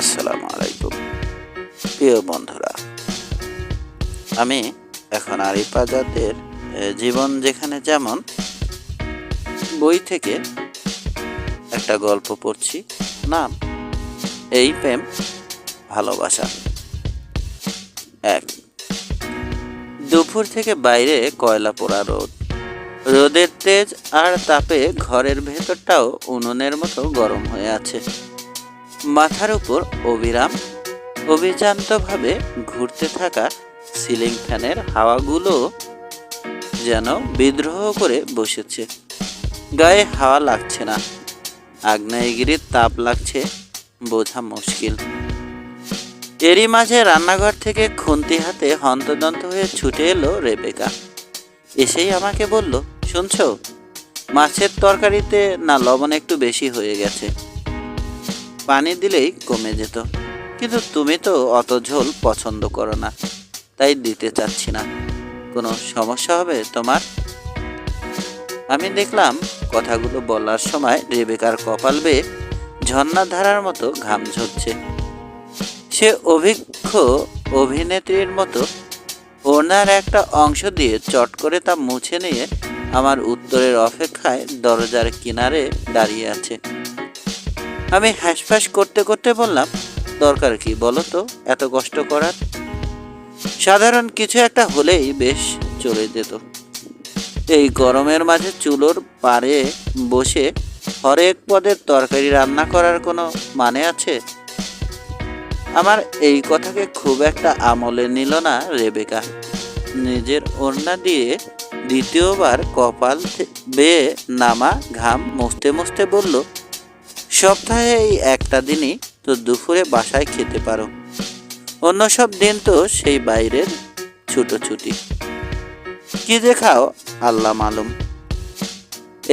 আসসালামু আলাইকুম। প্রিয় বন্ধুরা, আমি এখন আরিফা জাতের জীবন যেখানে যেমন, বই থেকে একটা গল্প পড়ছি, নাম এই প্রেম, ভালোবাসা। এক, দুপুর থেকে বাইরে কয়লা পোড়া রোদ। রোদের তেজ আর তাপে ঘরের ভেতরটাও উনুনের মতো গরম হয়ে আছে। মাথার উপর অবিরাম অভিযান্তভাবে ঘুরতে থাকা সিলিং ফ্যানের হাওয়াগুলো যেন বিদ্রোহ করে বসেছে। গায়ে হাওয়া লাগছে না। আগ্নেয়গিরির তাপ লাগছে বোঝা মুশকিল। এরই মাঝে রান্নাঘর থেকে খুন্তি হাতে হন্তদন্ত হয়ে ছুটে এলো রেবেকা। এসেই আমাকে বলল, শুনছো? মাছের তরকারিতে না লবণ একটু বেশি হয়ে গেছে। পানি দিলেই কমে যেত। কিন্তু তুমি তো অত ঝোল পছন্দ করো না, তাই দিতে চাচ্ছি না। কোনো সমস্যা হবে তোমার? আমি দেখলাম কথাগুলো বলার সময় রেবেকার কপাল বেয়ে ঝর্ণাধারার মতো ঘাম ঝরছে। সে অভিজ্ঞ অভিনেত্রীর মতো ওনার একটা অংশ দিয়ে চট করে তা মুছে নিয়ে আমার উত্তরের অপেক্ষায় দরজার কিনারে দাঁড়িয়ে আছে। আমি হাঁসফাঁস করতে করতে বললাম, দরকার কি বলো তো? এত কষ্ট করার? সাধারণ কিছু একটা হলেই বেশ চলে যেত। এই গরমের মাঝে চুলোর পারে বসে হরেক পদের তরকারি রান্না করার কোনো মানে আছে? আমার এই কথাকে খুব একটা আমলে নিল না রেবেকা। নিজের ওড়না দিয়ে দ্বিতীয়বার কপাল বেয়ে নামা ঘাম মুছতে মুছতে বলল সপ্তাহে এই একটা দিনই তো দুপুরে বাসায় খেতে পারো। অন্য সব দিন তো সেই বাইরের ছুটোছুটি কি যে খাও, আল্লাহ মালুম।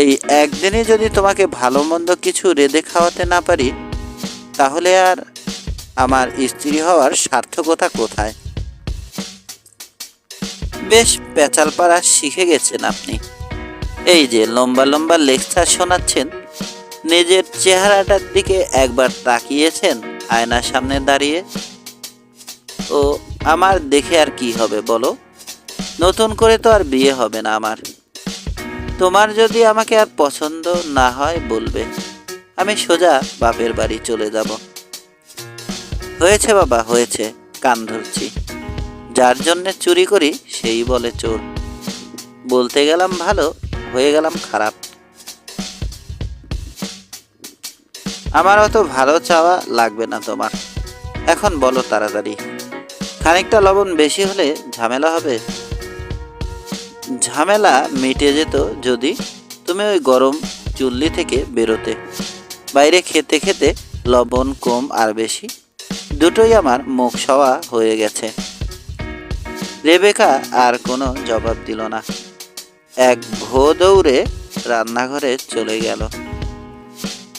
এই একদিনে যদি তোমাকে ভালো মন্দ কিছু রেঁধে খাওয়াতে না পারি, তাহলে আর আমার স্ত্রী হওয়ার সার্থকতা কোথায়? বেশ পেঁচাল পাড়া শিখে গেছেন আপনি। এই যে লম্বা লম্বা লেকচার শোনাচ্ছেন নিজের চেহারাটার দিকে একবার তাকিয়েছেন আয়নার সামনে দাঁড়িয়ে। ও, আমার দেখে আর কি হবে বলো? নতুন করে তো আর বিয়ে হবে না আমার। তোমার যদি আমাকে আর পছন্দ না হয় বলবে, আমি সোজা বাপের বাড়ি চলে যাব। হয়েছে বাবা, হয়েছে, কান ধরছি। যার জন্যে চুরি করি, সেই বলে চোর। বলতে গেলাম ভালো, হয়ে গেলাম খারাপ। আমার অত ভালো চাওয়া লাগবে না তোমার। এখন বলো তাড়াতাড়ি, খানিকটা লবণ বেশি হলে ঝামেলা হবে? ঝামেলা মিটে যেত যদি তুমি ওই গরম চুল্লি থেকে বেরোতে। বাইরে খেতে খেতে লবণ কম আর বেশি, দুটোই আমার মুখ সওয়া হয়ে গেছে। রেবেকা আর কোনো জবাব দিল না। এক ভো দৌড়ে রান্নাঘরে চলে গেল।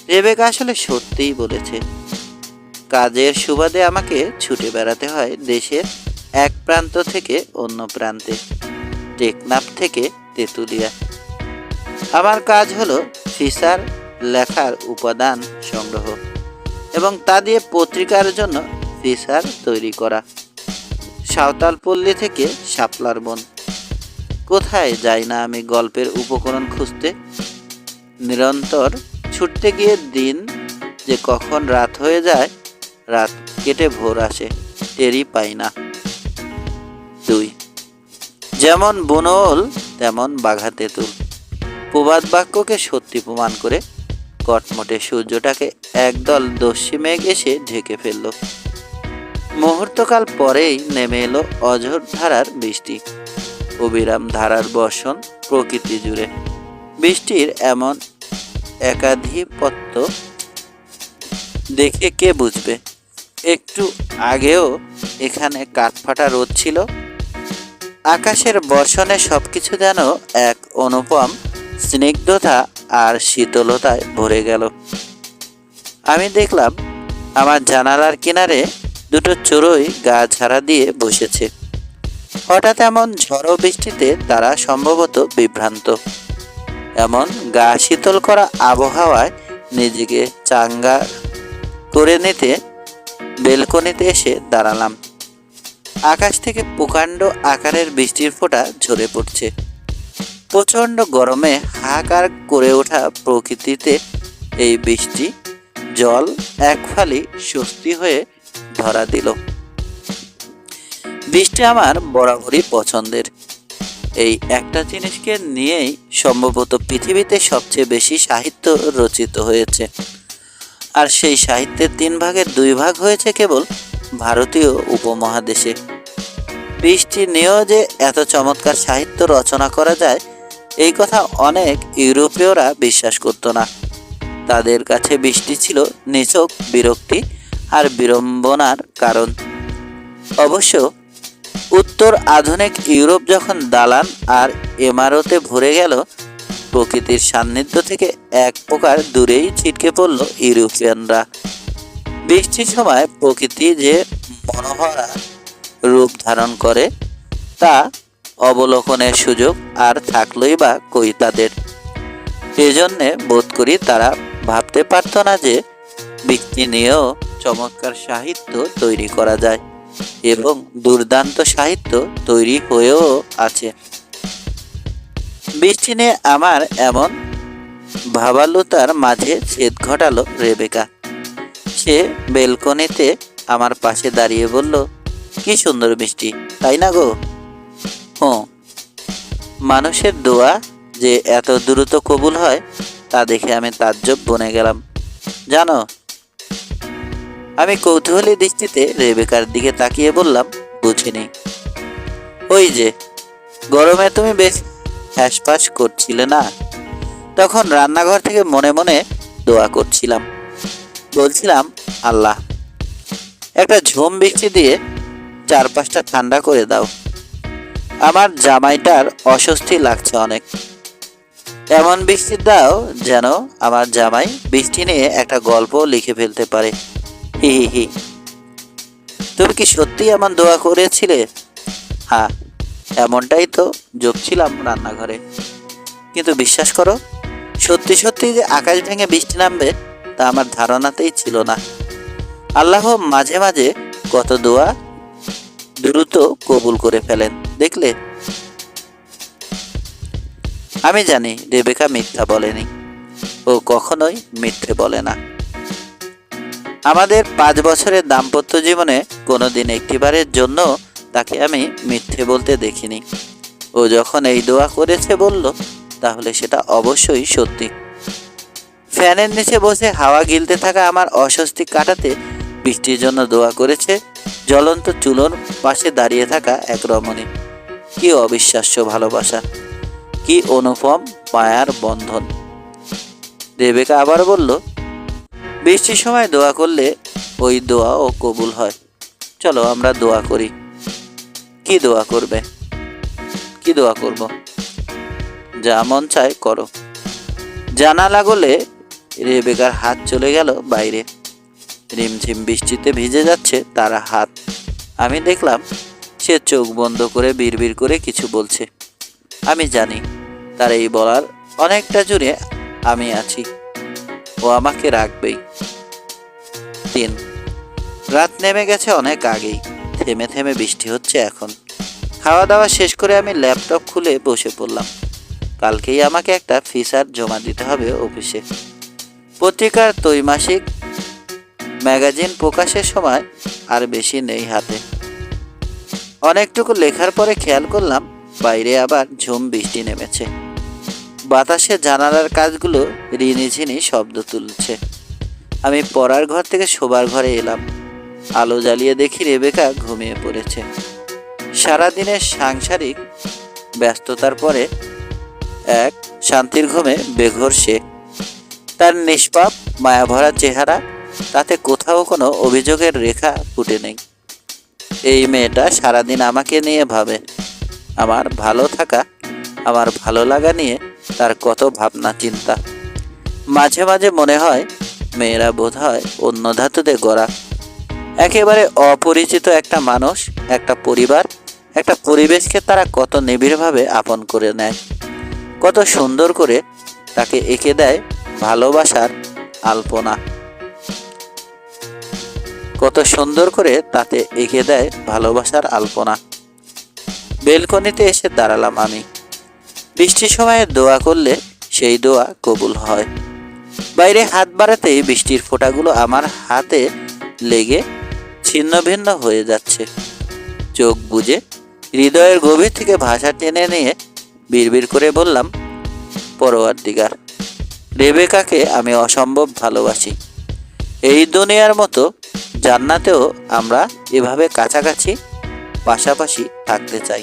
রেবেকা আসলে সত্যিই বলেছে। কাজের সুবাদে আমাকে ছুটে বেড়াতে হয় দেশের এক প্রান্ত থেকে অন্য প্রান্তে, টেকনাফ থেকে তেঁতুলিয়া। আমার কাজ হলো ফিসার লেখার উপাদান সংগ্রহ এবং তা দিয়ে পত্রিকার জন্য ফিসার তৈরি করা। সাঁওতালপল্লী থেকে শাপলার বন। কোথায় যাই না আমি গল্পের উপকরণ খুঁজতে? নিরন্তর ছুটতে গিয়ে দিন যে কখন রাত হয়ে যায়, রাত কেটে ভোর আসে, টেরই পাই না। দুই, যেমন বনল তেমন বাঘা তেঁতুল। প্রবাদ বাক্যকে সত্যি প্রমাণ করে, কটমটে সূর্যটাকে একদল দস্যি মেঘ এসে ঢেকে ফেলল। মুহূর্তকাল পরেই নেমে এলো অঝোর ধারার বৃষ্টি, অবিরাম ধারার বর্ষণ প্রকৃতি জুড়ে। বৃষ্টির এমন একাধিপত্য দেখে কে বুঝবে? একটু আগেও এখানে কাঠফাটা রোদ ছিল। আকাশের বর্ষণে সব কিছু যেন এক অনুপম, স্নিগ্ধতা আর শীতলতায় ভরে গেল। আমি দেখলাম, আমার জানালার কিনারে দুটো চড়ুই গা ঝাড়া দিয়ে বসেছে। হঠাৎ এমন ঝড়ো বৃষ্টিতে তারা সম্ভবত বিভ্রান্ত। এমন গা শীতল করা আবহাওয়ায় নিজেকে চাঙ্গা করে নিতে বেলকনিতে এসে দাঁড়ালাম। আকাশ থেকে প্রকাণ্ড আকারের বৃষ্টির ফোঁটা ঝরে পড়ছে। প্রচণ্ড গরমে হাহাকার করে ওঠা প্রকৃতিতে এই বৃষ্টি জল এক ফালি স্বস্তি হয়ে ধরা দিল। বৃষ্টি আমার বরাবরই পছন্দের। এই একটা জিনিসকে নিয়েই সম্ভবত পৃথিবীতে সবচেয়ে বেশি সাহিত্য রচিত হয়েছে। আর সেই সাহিত্যের তিন ভাগের দুই ভাগ হয়েছে কেবল ভারতীয় উপমহাদেশে। বৃষ্টি নিয়েও যে এত চমৎকার সাহিত্য রচনা করা যায়, এই কথা অনেক ইউরোপীয়রা বিশ্বাস করতো না। তাদের কাছে বৃষ্টি ছিল নিছক বিরক্তি আর বিড়ম্বনার কারণ। অবশ্য উত্তর আধুনিক ইউরোপ যখন দালান আর এমারতে ভরে গেল, প্রকৃতির সান্নিধ্য থেকে এক প্রকার দূরেই ছিটকে পড়ল ইউরোপিয়ানরা। বৃষ্টির সময় প্রকৃতি যে মনোহরা রূপ ধারণ করে, তা অবলোকনের সুযোগ আর থাকলই বা কই তাদের। এজন্যে বোধ করি তারা ভাবতে পারত না যে বৃষ্টি নিয়েও চমৎকার সাহিত্য তৈরি করা যায়। এবং দুর্দান্ত সাহিত্য তৈরি হয়েও আছে। বৃষ্টি নিয়ে আমার এমন ভাবালুতার মাঝে ছেদ ঘটালো রেবেকা। সে বেলকনিতে আমার পাশে দাঁড়িয়ে বলল, কি সুন্দর বৃষ্টি, তাই না গো? হুঁ, মানুষের দোয়া যে এত দ্রুত কবুল হয়, তা দেখে আমি তাজ্জব বনে গেলাম। জানো আমি কৌতূহলী দৃষ্টিতে রেবেকার দিকে তাকিয়ে বললাম, বুঝিনি। ওই যে, গরমে তুমি বেশ হ্যাসপাস করছিলে না? তখন রান্নাঘর থেকে মনে মনে দোয়া করছিলাম। বলছিলাম, আল্লাহ, একটা ঝুম বৃষ্টি দিয়ে চারপাশটা ঠান্ডা করে দাও। আমার জামাইটার অস্বস্তি লাগছে অনেক। এমন বৃষ্টি দাও যেন আমার জামাই বৃষ্টি নিয়ে একটা গল্প লিখে ফেলতে পারে। হি হি হি। তুমি কি সত্যি এমন দোয়া করেছিলে? হ্যাঁ এমনটাই তো জপছিলাম রান্নাঘরে। কিন্তু বিশ্বাস করো, সত্যি সত্যি যে আকাশ ভেঙে বৃষ্টি নামবে, তা আমার ধারণাতেই ছিল না। আল্লাহ মাঝে মাঝে কত দোয়া দ্রুত কবুল করে ফেলেন, দেখলে? আমি জানি রেবেকা মিথ্যা বলেনি, ও কখনোই মিথ্যে বলে না। আমাদের পাঁচ বছরের দাম্পত্য জীবনে কোনোদিন একটিবারের জন্য তাকে আমি মিথ্যে বলতে দেখিনি। ও যখন এই দোয়া করেছে বলল, তাহলে সেটা অবশ্যই সত্যি। ফ্যানের নিচে বসে হাওয়া গিলতে থাকা আমার অস্বস্তি কাটাতে বৃষ্টির জন্য দোয়া করেছে জ্বলন্ত চুলোর পাশে দাঁড়িয়ে থাকা এক রমণী। কি অবিশ্বাস্য ভালোবাসা, কি অনুপম মায়ার বন্ধন। রেবেকা আবার বলল বৃষ্টির সময় দোয়া করলে ওই দোয়া ও কবুল হয়। চলো আমরা দোয়া করি। কি দোয়া করবে? কি দোয়া করব? যা মন চায় করো। জানালা গলে রেবেকার হাত চলে গেল বাইরে। রিমঝিম বৃষ্টিতে ভিজে যাচ্ছে তার হাত। আমি দেখলাম সে চোখ বন্ধ করে বিড়বিড় করে কিছু বলছে। আমি জানি, তার এই বলার অনেকটা জুড়ে আমি আছি। ও আমাকে রাখবেই। তিন, রাত নেমে গেছে অনেক আগেই। থেমে থেমে বৃষ্টি হচ্ছে এখন। খাওয়া দাওয়া শেষ করে আমি ল্যাপটপ খুলে বসে পড়লাম। কালকেই আমাকে একটা ফিসার জমা দিতে হবে অফিসে। পত্রিকার ত্রৈমাসিক ম্যাগাজিন প্রকাশের সময় আর বেশি নেই হাতে। অনেকটুকু লেখার পরে খেয়াল করলাম, বাইরে আবার ঝুম বৃষ্টি নেমেছে। বাতাসে জানালার কাজগুলো রিনিঝিনি শব্দ তুলছে। আমি পড়ার ঘর থেকে শোবার ঘরে এলাম। আলো জ্বালিয়ে দেখি রেবেকা ঘুমিয়ে পড়েছে। সারাদিনের সাংসারিক ব্যস্ততার পরে এক শান্তির ঘুমে বেঘর সে। তার নিষ্পাপ, মায়াভরা চেহারা, তাতে কোথাও কোনো অভিযোগের রেখা ফুটে নেই। এই মেয়েটা সারাদিন আমাকে নিয়ে ভাবে। আমার ভালো থাকা, আমার ভালো লাগা নিয়ে তার কত ভাবনা, চিন্তা। মাঝে মাঝে মনে হয় মেয়েরা বোধ হয় অন্য ধাতুতে গড়া। একেবারে অপরিচিত একটা মানুষ, একটা পরিবার, একটা পরিবেশকে তারা কত নিবিড়ভাবে আপন করে নেয়। কত সুন্দর করে তাকে এঁকে দেয় ভালোবাসার আলপনা। কত সুন্দর করে তাতে এঁকে দেয় ভালোবাসার আলপনা। বেলকনিতে এসে দাঁড়ালাম আমি। বৃষ্টির সময়ে দোয়া করলে সেই দোয়া কবুল হয়। বাইরে হাত বাড়াতেই বৃষ্টির ফোঁটাগুলো আমার হাতে লেগে ছিন্ন ভিন্ন হয়ে যাচ্ছে। চোখ বুজে হৃদয়ের গভীর থেকে ভাষা টেনে নিয়ে বিড়বিড় করে বললাম পরোয়ার দিগার রেবেকাকে আমি অসম্ভব ভালোবাসি। এই দুনিয়ার মতো জান্নাতেও আমরা এভাবে কাছাকাছি পাশাপাশি থাকতে চাই।